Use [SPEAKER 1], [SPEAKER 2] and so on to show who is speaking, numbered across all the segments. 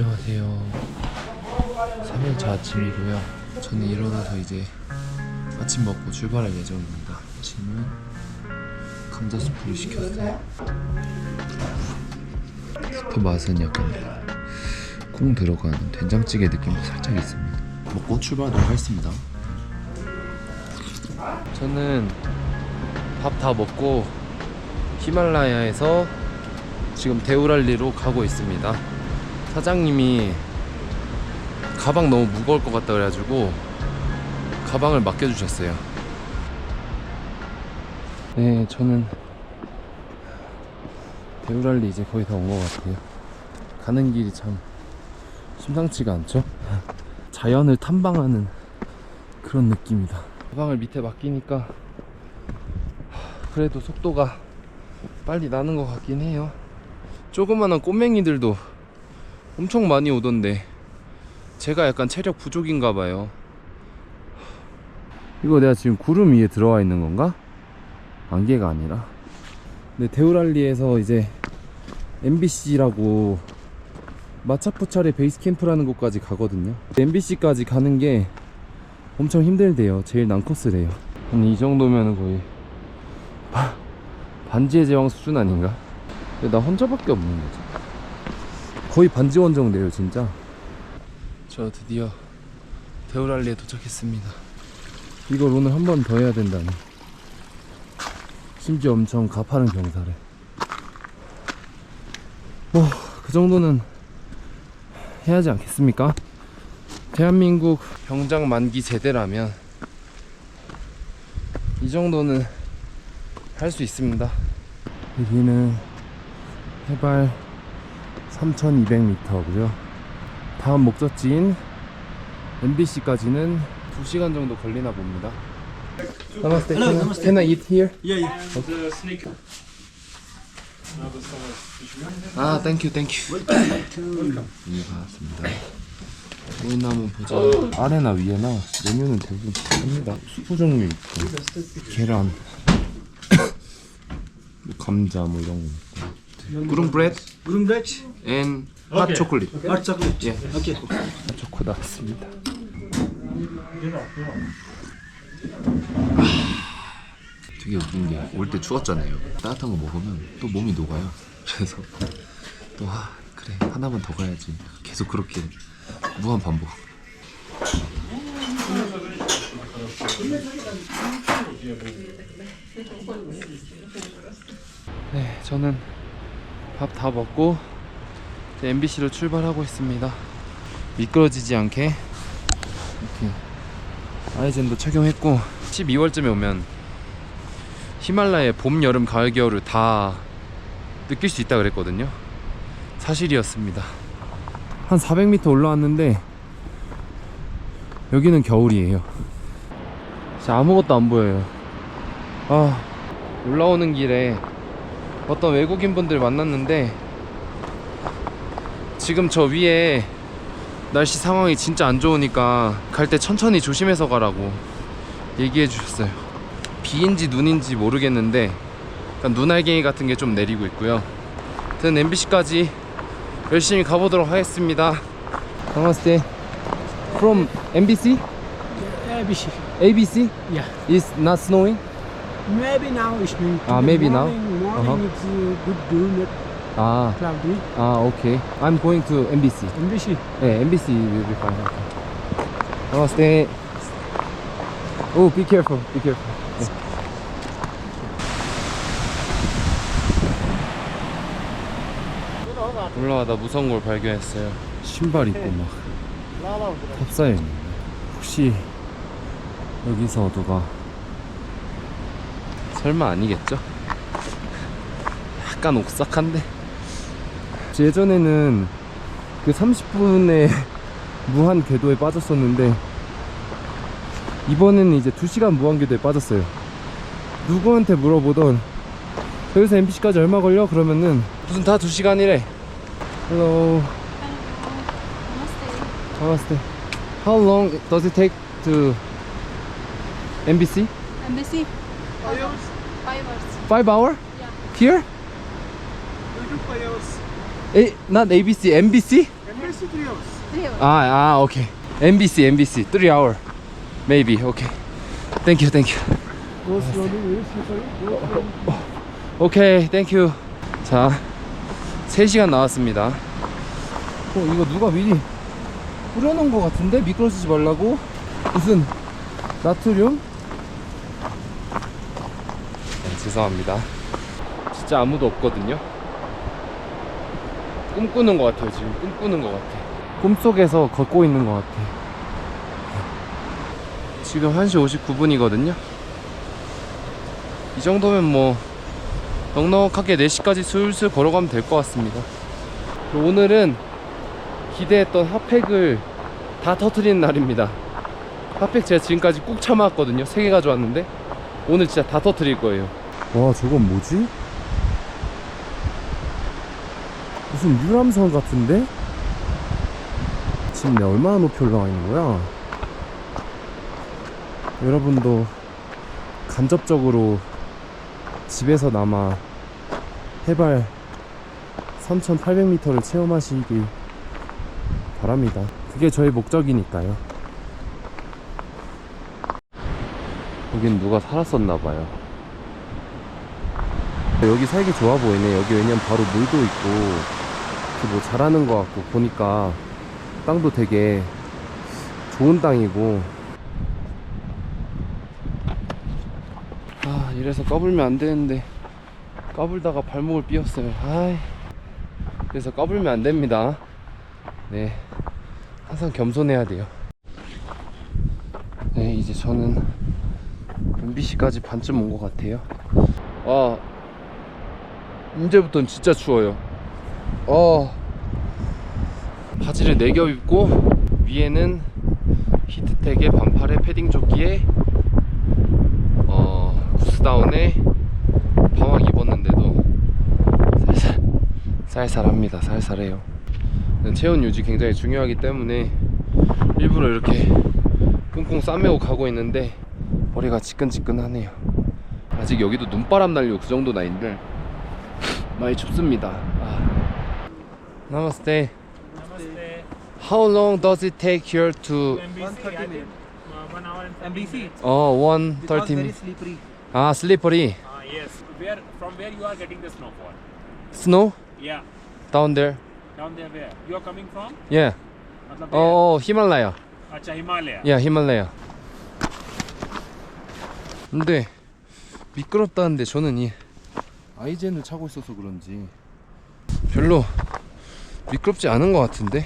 [SPEAKER 1] 안녕하세요. 3일차 아침이고요. 저는 일어나서 이제 아침 먹고 출발할 예정입니다. 아침은 감자 수프를 시켰어요. 그 맛은 약간 콩 들어간 된장찌개 느낌도 살짝 있습니다. 먹고 출발하도록 하겠습니다. 저는 밥 다 먹고 히말라야에서 지금 데우랄리로 가고 있습니다. 사장님이 가방 너무 무거울 것 같다 그래가지고 가방을 맡겨주셨어요. 네, 저는 데우랄리 이제 거의 다 온 것 같아요. 가는 길이 참 심상치가 않죠? 자연을 탐방하는 그런 느낌이다. 가방을 밑에 맡기니까 하, 그래도 속도가 빨리 나는 것 같긴 해요. 조그마한 꼬맹이들도 엄청 많이 오던데 제가 약간 체력 부족인가 봐요. 이거 내가 지금 구름 위에 들어와 있는 건가? 안개가 아니라. 근데 데우랄리에서 이제 MBC라고 마차푸차레 베이스 캠프라는 곳까지 가거든요. MBC까지 가는 게 엄청 힘들대요. 제일 난 코스래요. 이 정도면 거의 바- 반지의 제왕 수준 아닌가? 근데 나 혼자밖에 없는 거지. 거의 반지 원정대요 진짜. 저 드디어 데우랄리에 도착했습니다. 이걸 오늘 한 번 더 해야 된다니. 심지어 엄청 가파른 경사를. 뭐그 정도는 해야지 않겠습니까? 대한민국 병장 만기 제대라면 이 정도는 할 수 있습니다. 여기는 해발 3200m고요. 다음 목적지인 MBC까지는 2시간 정도 걸리나 봅니다. Namaste.
[SPEAKER 2] Hello,
[SPEAKER 1] Can,
[SPEAKER 2] namaste.
[SPEAKER 1] can I eat here?
[SPEAKER 2] Yeah, yeah.
[SPEAKER 1] 아, 땡큐, 땡큐. 예, 반갑습니다. 보이나 한번 보자. 아래나 위에나 메뉴는 대부분 다릅니다. 수프 종류 있고, 계란, 뭐 감자 뭐 이런 거. 구름 브레드 앤핫 초콜릿.
[SPEAKER 2] hot chocolate.
[SPEAKER 1] 예. 핫 초코 나왔습니다. 되게 웃긴 게 올 때 추웠잖아요. 따뜻한 거 먹으면 또 몸이 녹아요. 그래서 또 아, 그래 하나만 더 가야지. 계속 그렇게 무한 반복. 네, 저는 밥 다 먹고 MBC로 출발하고 있습니다. 미끄러지지 않게 이렇게 아이젠도 착용했고 12월쯤에 오면 히말라야 봄, 여름, 가을, 겨울을 다 느낄 수 있다 그랬거든요. 사실이었습니다. 한 400m 올라왔는데 여기는 겨울이에요. 진짜 아무것도 안 보여요. 아 올라오는 길에 어떤 외국인 분들 만났는데 지금 저 위에 날씨 상황이 진짜 안 좋으니까 갈 때 천천히 조심해서 가라고 얘기해 주셨어요. 비인지 눈인지 모르겠는데 눈알갱이 같은 게 좀 내리고 있고요. 저는 MBC까지 열심히 가보도록 하겠습니다. Namaste. From MBC?
[SPEAKER 3] ABC.
[SPEAKER 1] ABC?
[SPEAKER 3] Yeah.
[SPEAKER 1] Is not snowing?
[SPEAKER 3] Maybe now it's new.
[SPEAKER 1] Ah, maybe now?
[SPEAKER 3] morning, Morning
[SPEAKER 1] Uh-huh.
[SPEAKER 3] it's uh, good do not
[SPEAKER 1] 아,
[SPEAKER 3] cloudy.
[SPEAKER 1] 아, okay. I'm going to MBC.
[SPEAKER 3] MBC.
[SPEAKER 1] 네, MBC will be fine. Namaste. Oh, be careful. Be careful. 네. 올라가다 무서운 걸 발견했어요. 신발 입고 막 탑사에 있는데 혹시 여기서 누가 설마 아니겠죠? 약간 옥삭한데 예전에는 그 30분의 무한 궤도에 빠졌었는데 이번에는 이제 2시간 무한 궤도에 빠졌어요. 누구한테 물어보던 여기서 MBC까지 얼마 걸려? 그러면은 무슨 다 2시간이래. Hello. Namaste. How long does it take to MBC?
[SPEAKER 4] Embassy? Five hours. Five hours.
[SPEAKER 1] Five hour?
[SPEAKER 4] Yeah.
[SPEAKER 1] Here?
[SPEAKER 2] Five hours.
[SPEAKER 1] A, not ABC, MBC?
[SPEAKER 3] Taxi three hours.
[SPEAKER 4] Three hours.
[SPEAKER 1] 아, 아, 오케이. MBC, MBC. 3 hour. Maybe. 오케이. Thank you, thank you.
[SPEAKER 3] Go slowly. Go slowly.
[SPEAKER 1] 오케이, 땡큐. 자, 3시간 나왔습니다. 어, 이거 누가 미리 뿌려놓은 것 같은데? 미끄러지지 말라고? 무슨 나트륨? 네, 죄송합니다. 진짜 아무도 없거든요. 꿈꾸는 것 같아요, 지금. 꿈꾸는 것 같아. 꿈속에서 걷고 있는 것 같아. 지금 1시 59분이거든요. 이 정도면 뭐 넉넉하게 4시까지 슬슬 걸어가면 될 것 같습니다. 오늘은 기대했던 핫팩을 다 터트리는 날입니다. 핫팩 제가 지금까지 꾹 참아왔거든요. 3개 가져왔는데 오늘 진짜 다 터트릴 거예요. 와 저건 뭐지? 무슨 유람선 같은데? 지금 내가 얼마나 높이 올라가 있는 거야? 여러분도 간접적으로 집에서 남아 해발 3,800m를 체험하시길 바랍니다. 그게 저의 목적이니까요. 여긴 누가 살았었나봐요. 여기 살기 좋아 보이네. 여기 왜냐면 바로 물도 있고, 뭐 잘하는 것 같고, 보니까 땅도 되게 좋은 땅이고, 아 이래서 까불면 안 되는데 까불다가 발목을 삐었어요. 아이 그래서 까불면 안 됩니다. 네 항상 겸손해야 돼요. 네 이제 저는 MBC까지 반쯤 온 것 같아요. 아 이제부터는 진짜 추워요 어 바지를 4겹 입고 위에는 히트텍의 반팔에 패딩 조끼에 어, 구스다운에 방학 입었는데도 살살 쌀쌀합니다. 쌀쌀해요. 체온 유지 굉장히 중요하기 때문에 일부러 이렇게 꽁꽁 싸매고 가고 있는데 머리가 지끈지끈하네요. 아직 여기도 눈바람 날리고 그 정도 나인데 많이 춥습니다. 아. Namaste.
[SPEAKER 2] Namaste.
[SPEAKER 1] How long does it take here to?
[SPEAKER 2] MBC, I think, uh, one hour and 15
[SPEAKER 5] MBC
[SPEAKER 2] minutes.
[SPEAKER 1] Oh, one
[SPEAKER 5] because
[SPEAKER 1] thirty.
[SPEAKER 5] very
[SPEAKER 1] minutes.
[SPEAKER 5] slippery.
[SPEAKER 1] Ah, slippery.
[SPEAKER 2] Uh, yes. Where from where you are getting the snowfall?
[SPEAKER 1] Snow
[SPEAKER 2] Yeah.
[SPEAKER 1] down there.
[SPEAKER 2] Down there where? You are coming from?
[SPEAKER 1] Yeah.
[SPEAKER 2] मतलब where?
[SPEAKER 1] Oh, Himalaya.
[SPEAKER 2] अच्छा हिमालय.
[SPEAKER 1] 야 히말라야 근데 미끄럽다는데 저는 이 아이젠을 차고 있어서 그런지 별로 미끄럽지 않은 것 같은데?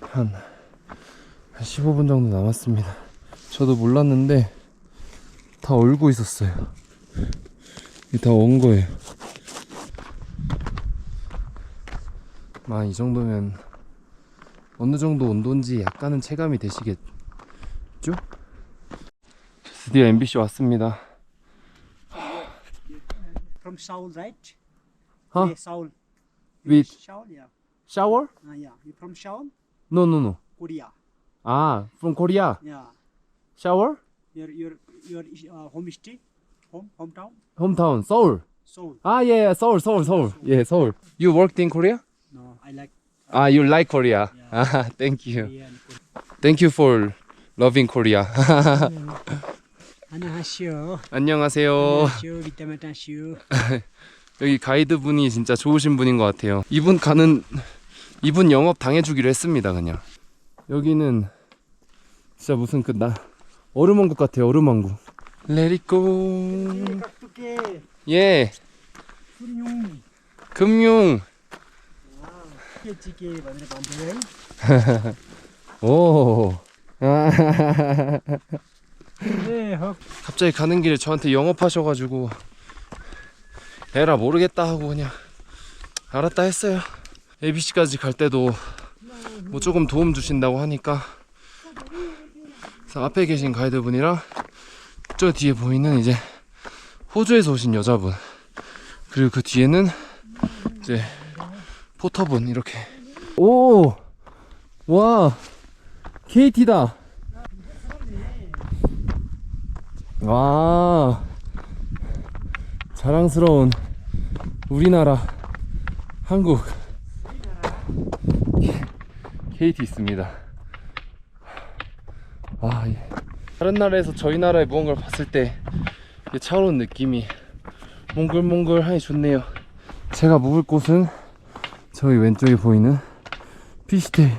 [SPEAKER 1] 한, 한 15분 정도 남았습니다. 저도 몰랐는데 다 얼고 있었어요. 이게 다 온 거예요. 아, 이 정도면 어느 정도 온도인지 약간은 체감이 되시겠죠? 드디어 MBC 왔습니다.
[SPEAKER 3] From Seoul, right?
[SPEAKER 1] Huh?
[SPEAKER 3] Yeah, Seoul.
[SPEAKER 1] With
[SPEAKER 3] Seoul, yeah.
[SPEAKER 1] shower?
[SPEAKER 3] Uh, yeah. You from Seoul?
[SPEAKER 1] No, no, no.
[SPEAKER 3] Korea.
[SPEAKER 1] 아, from Korea.
[SPEAKER 3] Yeah.
[SPEAKER 1] Shower?
[SPEAKER 3] Your your your uh, home city, home hometown,
[SPEAKER 1] Hometown, Seoul.
[SPEAKER 3] Seoul.
[SPEAKER 1] 아, 예, 예, 서울, 서울, 서울. 예, 서울. You worked in Korea?
[SPEAKER 3] No, I like
[SPEAKER 1] 아, you like Korea. 아, thank you.
[SPEAKER 3] Korea and Korea.
[SPEAKER 1] Thank you for loving Korea.
[SPEAKER 3] 안녕하세요.
[SPEAKER 1] 안녕하세요.
[SPEAKER 3] 안녕하세요. 비타민타시오.
[SPEAKER 1] 여기 가이드 분이 진짜 좋으신 분인 것 같아요. 이분 가는 이분 영업 당해주기로 했습니다. 그냥 여기는 진짜 무슨 그나 얼음 왕국 같아요. 얼음 왕국. Let it go.
[SPEAKER 3] 깍두기.
[SPEAKER 1] 예. 금융.
[SPEAKER 3] 만들어 만들어.
[SPEAKER 1] 오. 아,
[SPEAKER 3] 네, 헉.
[SPEAKER 1] 갑자기 가는 길에 저한테 영업하셔가지고 에라 모르겠다 하고 그냥 알았다 했어요. ABC까지 갈 때도 뭐 조금 도움 주신다고 하니까 그래서 앞에 계신 가이드분이랑 저 뒤에 보이는 이제 호주에서 오신 여자분 그리고 그 뒤에는 이제 포터분 이렇게 오! 와 KT다 와 자랑스러운 우리나라 한국 KT 있습니다. 아, 예. 다른 나라에서 저희 나라의 무언가를 봤을 때 차오르는 느낌이 몽글몽글하니 좋네요. 제가 묵을 곳은 저희 왼쪽에 보이는 피시텔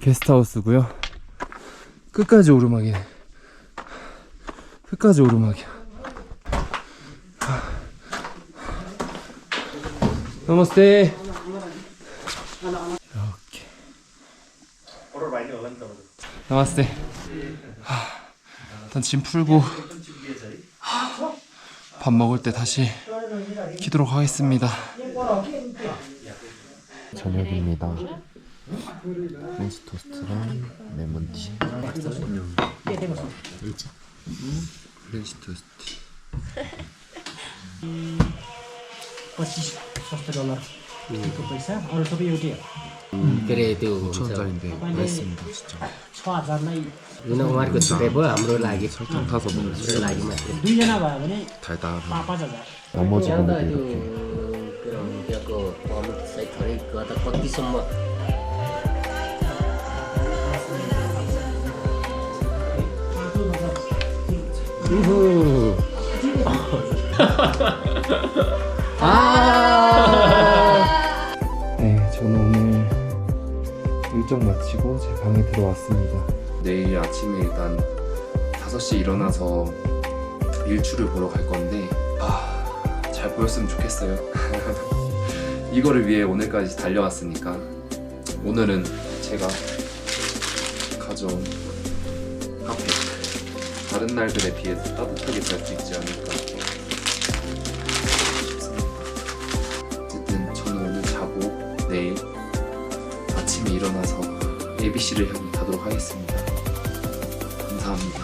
[SPEAKER 1] 게스트하우스고요. 끝까지 오르막이네. 끝까지 오르막이야. 너머스테. 이렇게. 나마스테. 하, 일단 짐 풀고 밥 먹을 때 다시 키도록 하겠습니다. 저녁입니다. 프렌치 토스트랑 레몬티. French toast.
[SPEAKER 3] पच्चिस सस्तो डलर। पैसा। अरू सबै एउटै
[SPEAKER 5] के अरे त्यो
[SPEAKER 3] छ हजारलाई
[SPEAKER 5] होइन उहाँहरूको छुट्टै भयो हाम्रो लागि। लागि
[SPEAKER 3] भने पाँच हजार।
[SPEAKER 5] त्यो कतिसम्म? 우후.
[SPEAKER 1] 네, 저는 오늘 일정 마치고 제 방에 들어왔습니다. 내일 아침에 일단 5시 일어나서 일출을 보러 갈 건데 아, 잘 보였으면 좋겠어요. 이거를 위해 오늘까지 달려왔으니까 오늘은 제가 가져온 다른 날들에 비해서 따뜻하게 잘 수 있지 않을까. 어쨌든 저는 오늘 자고 내일 아침에 일어나서 ABC를 향해 가도록 하겠습니다. 감사합니다.